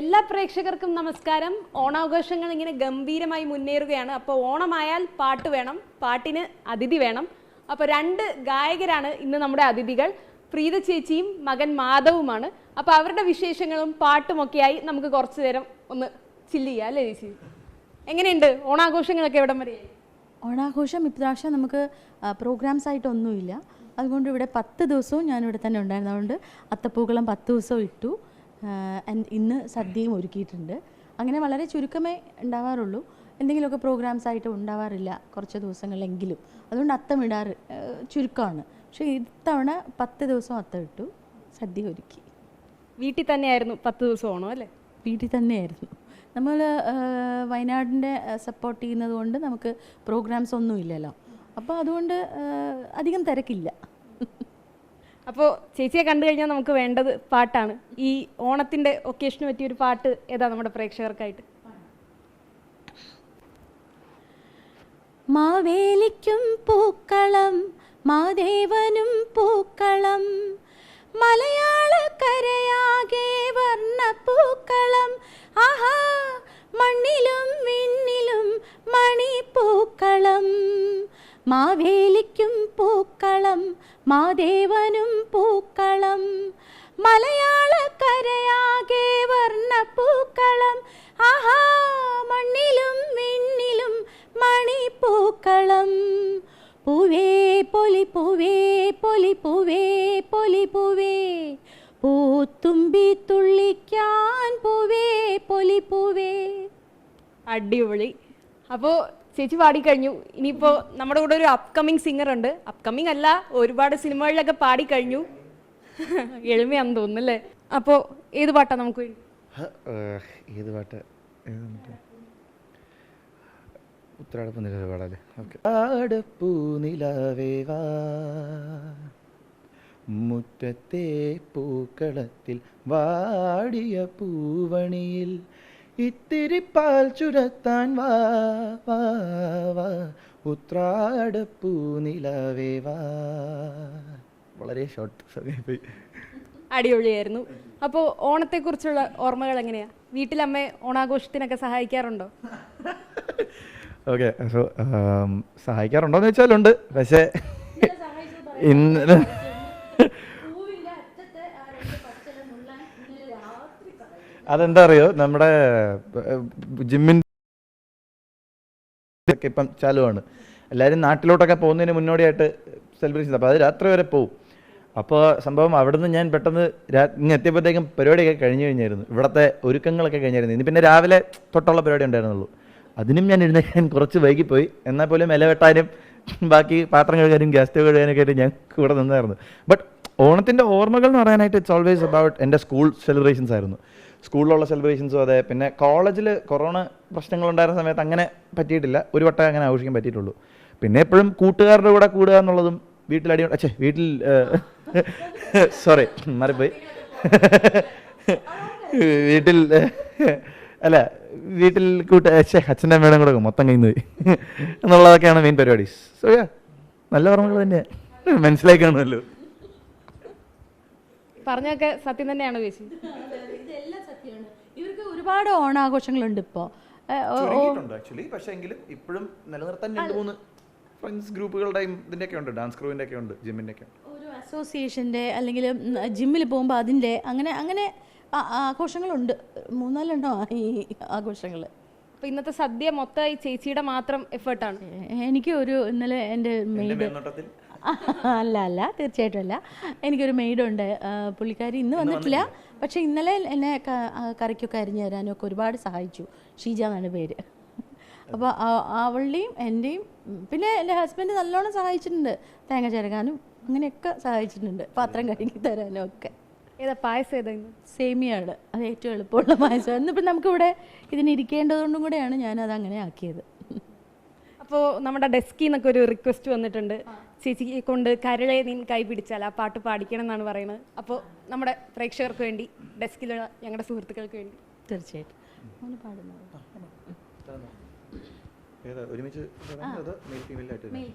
എല്ലാ പ്രേക്ഷകർക്കും നമസ്കാരം. ഓണാഘോഷങ്ങൾ ഇങ്ങനെ ഗംഭീരമായി മുന്നേറുകയാണ്. അപ്പോൾ ഓണമായാൽ പാട്ട് വേണം പാട്ടിന് അതിഥി വേണം. അപ്പോൾ രണ്ട് ഗായകരാണ് ഇന്ന് നമ്മുടെ അതിഥികൾ. പ്രീത ചേച്ചിയും മകൻ മാധവുമാണ്. അപ്പോൾ അവരുടെ വിശേഷങ്ങളും പാട്ടുമൊക്കെയായി നമുക്ക് കുറച്ചു നേരം ഒന്ന് ചില്ല് ചെയ്യാം അല്ലേ ചേച്ചി? എങ്ങനെയുണ്ട് ഓണാഘോഷങ്ങളൊക്കെ എവിടം വരെ? ഓണാഘോഷം ഇപ്രാവശ്യം നമുക്ക് പ്രോഗ്രാംസ് ആയിട്ടൊന്നുമില്ല അതുകൊണ്ട് ഇവിടെ പത്ത് ദിവസവും ഞാനിവിടെ തന്നെ ഉണ്ടായിരുന്നതുകൊണ്ട് അത്തപ്പൂക്കളം പത്ത് ദിവസവും ഇട്ടു. ഇന്ന് സദ്യയും ഒരുക്കിയിട്ടുണ്ട്. അങ്ങനെ വളരെ ചുരുക്കമേ ഉണ്ടാവാറുള്ളൂ. എന്തെങ്കിലുമൊക്കെ പ്രോഗ്രാംസ് ആയിട്ട് ഉണ്ടാവാറില്ല കുറച്ച് ദിവസങ്ങളെങ്കിലും. അതുകൊണ്ട് അത്തം ഇടാറ് ചുരുക്കമാണ്. പക്ഷേ ഇത്തവണ പത്ത് ദിവസം അത്തം ഇട്ടു സദ്യ ഒരുക്കി. വീട്ടിൽ തന്നെയായിരുന്നു പത്ത് ദിവസം ഓണം അല്ലേ? വീട്ടിൽ തന്നെയായിരുന്നു. നമ്മൾ വയനാടിന്റെ സപ്പോർട്ട് ചെയ്യുന്നത് കൊണ്ട് നമുക്ക് പ്രോഗ്രാംസ് ഒന്നുമില്ലല്ലോ. അപ്പോൾ അതുകൊണ്ട് അധികം തിരക്കില്ല. അപ്പോൾ ചേച്ചിയെ കണ്ടു കഴിഞ്ഞാൽ നമുക്ക് വേണ്ടത് പാട്ടാണ്. ഈ ഓണത്തിന്റെ ഒക്കേഷന് പറ്റിയ ഒരു പാട്ട് ഏതാ നമ്മുടെ പ്രേക്ഷകർക്കായിട്ട്? മാവേലിക്കും പൂക്കളം മാദേവനും പൂക്കളം മലയാള കരയാകെ വർണ പൂക്കളം ആഹാ മണ്ണിലും വിണ്ണിലും മണിപ്പൂക്കളം. മാവേലിക്കും പൂക്കളം മാദേവനും പൂക്കളം. മലയാളക്കരയാകെ വർണപ്പൂക്കളം. ആഹാ മണ്ണിലും വിണ്ണിലും മണിപ്പൂക്കളം. പൂവേ പൊലി പൂവേ പൊലി പൂവേ പൊലി പൂവേ പൂത്തുമ്പി തുള്ളിക്കാൻ പൂവേ പൊലി പൂവേ അടിപൊളി. അപ്പോൾ ചേച്ചി പാടിക്കഴിഞ്ഞു. ഇനിയിപ്പോൾ നമ്മുടെ കൂടെ ഒരു അപ്കമിങ് സിംഗർ ഉണ്ട്. അപ്കമിങ് അല്ല ഒരുപാട് സിനിമകളിലൊക്കെ പാടിക്കഴിഞ്ഞു. എളിമയാന്ന് തോന്നുന്നു അല്ലേ അപ്പോൾ ഏത് പാട്ടാ? നമുക്ക് മുറ്റത്തെ പൂക്കളത്തിൽ വാടിയ പൂവണിയിൽ ഇത്തിരി പാൽ ചുരത്താൻ വാ വാ വാ. ഉത്രാടപ്പൂ നിലവേ വാ. വളരെ ഷോർട്ട് സമയമായി അടിപൊളിയായിരുന്നു. അപ്പോൾ ഓണത്തെക്കുറിച്ചുള്ള ഓർമ്മകൾ എങ്ങനെയാ? വീട്ടിലമ്മ ഓണാഘോഷത്തിനൊക്കെ സഹായിക്കാറുണ്ടോ? ഓക്കെ സോ സഹായിക്കാറുണ്ടോന്ന് വെച്ചാലുണ്ട് പക്ഷേ ഇന്നലെ അതെന്താ അറിയോ? നമ്മുടെ ജിമ്മിന്റെ ഒക്കെ ഇപ്പം ചാലുവാണ്. എല്ലാവരും നാട്ടിലോട്ടൊക്കെ പോകുന്നതിന് മുന്നോടിയായിട്ട് സെലിബ്രേഷൻ അപ്പോൾ അത് രാത്രി വരെ പോവും. അപ്പോൾ സംഭവം അവിടുന്ന് ഞാൻ പെട്ടെന്ന് രാ ഇങ്ങ് എത്തിയപ്പോഴത്തേക്കും പരിപാടിയൊക്കെ കഴിഞ്ഞു കഴിഞ്ഞായിരുന്നു. ഇവിടുത്തെ ഒരുക്കങ്ങളൊക്കെ കഴിഞ്ഞായിരുന്നു. ഇനി പിന്നെ രാവിലെ തൊട്ടുള്ള പരിപാടി ഉണ്ടായിരുന്നുള്ളൂ. അതിനും ഞാൻ എഴുന്നേക്കാൻ കുറച്ച് വൈകിപ്പോയി. എന്നാൽ പോലും ഇല വെട്ടാനും ബാക്കി പാത്രം കഴുകാനും ഗ്യാസ് സ്റ്റവ് കഴുകാനൊക്കെ ആയിട്ട് ഞാൻ കൂടെ നിന്നായിരുന്നു. ബട്ട് ഓണത്തിന്റെ ഓർമ്മകൾ എന്ന് പറയാനായിട്ട് ഇറ്റ്സ് ഓൾവേസ് അബൌട്ട് എന്റെ സ്കൂൾ സെലിബ്രേഷൻസ് ആയിരുന്നു. സ്കൂളിലുള്ള സെലിബ്രേഷൻസും അതെ. പിന്നെ കോളേജിൽ കൊറോണ പ്രശ്നങ്ങളുണ്ടായിരുന്ന സമയത്ത് അങ്ങനെ പറ്റിയിട്ടില്ല. ഒരു വട്ടം അങ്ങനെ ആഘോഷിക്കാൻ പറ്റിയിട്ടുള്ളൂ. പിന്നെ എപ്പോഴും കൂട്ടുകാരുടെ കൂടെ കൂടുക എന്നുള്ളതും വീട്ടിലടി അച്ഛേ വീട്ടിൽ സോറി മാറിപ്പോയി. വീട്ടിൽ അല്ല വീട്ടിൽ കൂട്ട അച്ഛേ അച്ഛന്റെ അമ്മയുടെ കൂടെ മൊത്തം കഴിഞ്ഞു പോയി. എന്നുള്ളതൊക്കെയാണ് മെയിൻ പരിപാടി. സോയാ നല്ല ഓർമ്മകൾ തന്നെ കാണുമല്ലോ. പറഞ്ഞൊക്കെ സത്യം തന്നെയാണ് ചേച്ചി? ഒരുപാട് ഓണാഘോഷങ്ങളുണ്ട് ഇപ്പോൾ ആക്ച്വലി പക്ഷേ എങ്കിലും ഇപ്പോഴും നിലനിർത്താൻ രണ്ട് മൂന്ന് ഫ്രണ്ട്സ് ഗ്രൂപ്പുകളുടെയും ഇതിന്റെയൊക്കെ ഉണ്ട്. ഡാൻസ് ക്രൂവിന്റെ ഒക്കെ ഉണ്ട് ജിമ്മിന്റെ ഒക്കെ ഒരു അസോസിയേഷന്റെ അല്ലെങ്കിൽ ജിമ്മിൽ പോകുമ്പോൾ അതിന്റെ അങ്ങനെ അങ്ങനെ ആഘോഷങ്ങളുണ്ട്. മൂന്നാലെണ്ണോ ഈ ആഘോഷങ്ങൾ ഇന്നത്തെ സദ്യ മൊത്തം ഈ ചേച്ചിയുടെ മാത്രം എഫേർട്ടാണ് എനിക്ക് ഒരു ഇന്നലെ എന്റെ മെയിൻ മെയ്ഡ് അല്ല അല്ല തീർച്ചയായിട്ടും അല്ല. എനിക്കൊരു മെയ്ഡുണ്ട്. പുള്ളിക്കാരി ഇന്ന് വന്നിട്ടില്ല. പക്ഷെ ഇന്നലെ എന്നെ കറിക്കൊക്കെ അരിഞ്ഞു തരാനും ഒക്കെ ഒരുപാട് സഹായിച്ചു. ഷീജ എന്നാണ് പേര്. അപ്പോൾ അവളുടെയും എന്റെയും പിന്നെ എന്റെ ഹസ്ബൻഡ് നല്ലോണം സഹായിച്ചിട്ടുണ്ട്. തേങ്ങ ചിരകാനും അങ്ങനെയൊക്കെ സഹായിച്ചിട്ടുണ്ട്. പാത്രം കഴുകി തരാനും ഒക്കെ ഏതാ പായസം ഏതാ സേമിയാണ് അത് ഏറ്റവും എളുപ്പമുള്ള പായസം. എന്നിപ്പം നമുക്കിവിടെ ഇതിനിരിക്കേണ്ടതുകൊണ്ടും കൂടെയാണ് ഞാനത് അങ്ങനെ ആക്കിയത്. അപ്പോൾ നമ്മുടെ ഡെസ്കിൽ നിന്നൊക്കെ ഒരു റിക്വസ്റ്റ് വന്നിട്ടുണ്ട്. ചേച്ചിയെ കൊണ്ട് കരളെ നീ കൈ പിടിച്ചാൽ ആ പാട്ട് പാടിക്കണം എന്നാണ് പറയുന്നത്. അപ്പോൾ നമ്മുടെ പ്രേക്ഷകർക്ക് വേണ്ടി ഡെസ്കിലുള്ള ഞങ്ങളുടെ സുഹൃത്തുക്കൾക്ക് വേണ്ടി. തീർച്ചയായിട്ടും. ഒരുമിച്ച് അതോ മെയിൽ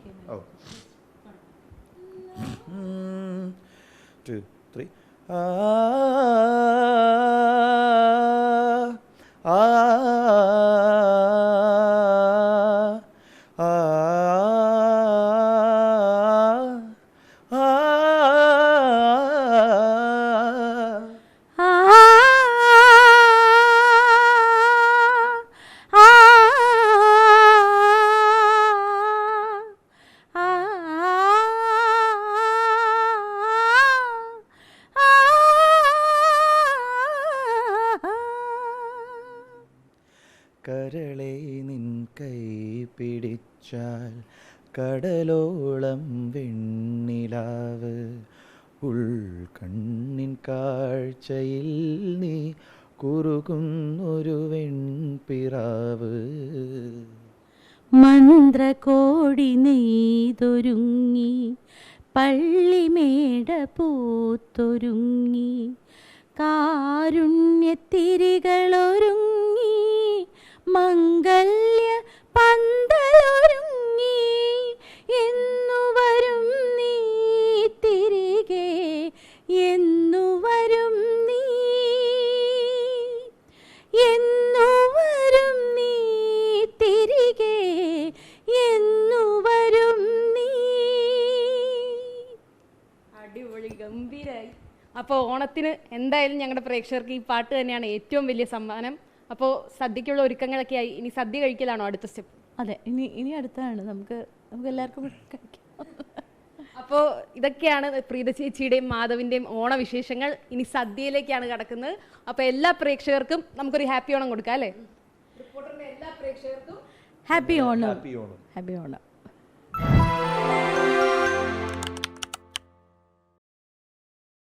പിടിച്ചാൽ കടലോളം വെണ്ണിലാവ്. ഉൾക്കണ്ണിൻ കാഴ്ചയിൽ നീ കുറുകുന്നൊരു വെൺപിറാവ്. മന്ത്രകോടി നെയ്തൊരുങ്ങി പള്ളിമേട പൂത്തൊരുങ്ങി കാരുണ്യത്തിരികളൊരുങ്ങി മംഗല്യ അപ്പോൾ ഓണത്തിന് എന്തായാലും ഞങ്ങളുടെ പ്രേക്ഷകർക്ക് ഈ പാട്ട് തന്നെയാണ് ഏറ്റവും വലിയ സമ്മാനം. അപ്പോൾ സദ്യക്കുള്ള ഒരുക്കങ്ങളൊക്കെ ആയി. ഇനി സദ്യ കഴിക്കലാണോ അടുത്ത സ്റ്റെപ്പ്? അതെ ഇനി ഇനി അടുത്താണ്. നമുക്ക് നമുക്ക് എല്ലാവർക്കും കഴിക്കാം. അപ്പോൾ ഇതൊക്കെയാണ് പ്രീത ചേച്ചിയുടെയും മാധവിന്റെയും ഓണവിശേഷങ്ങൾ. ഇനി സദ്യയിലേക്കാണ് കടക്കുന്നത്. അപ്പോൾ എല്ലാ പ്രേക്ഷകർക്കും നമുക്കൊരു ഹാപ്പി ഓണം കൊടുക്കാം അല്ലേ? റിപ്പോർട്ടറിന്റെ എല്ലാ പ്രേക്ഷകർക്കും happy Onam. Happy Onam. Happy Onam.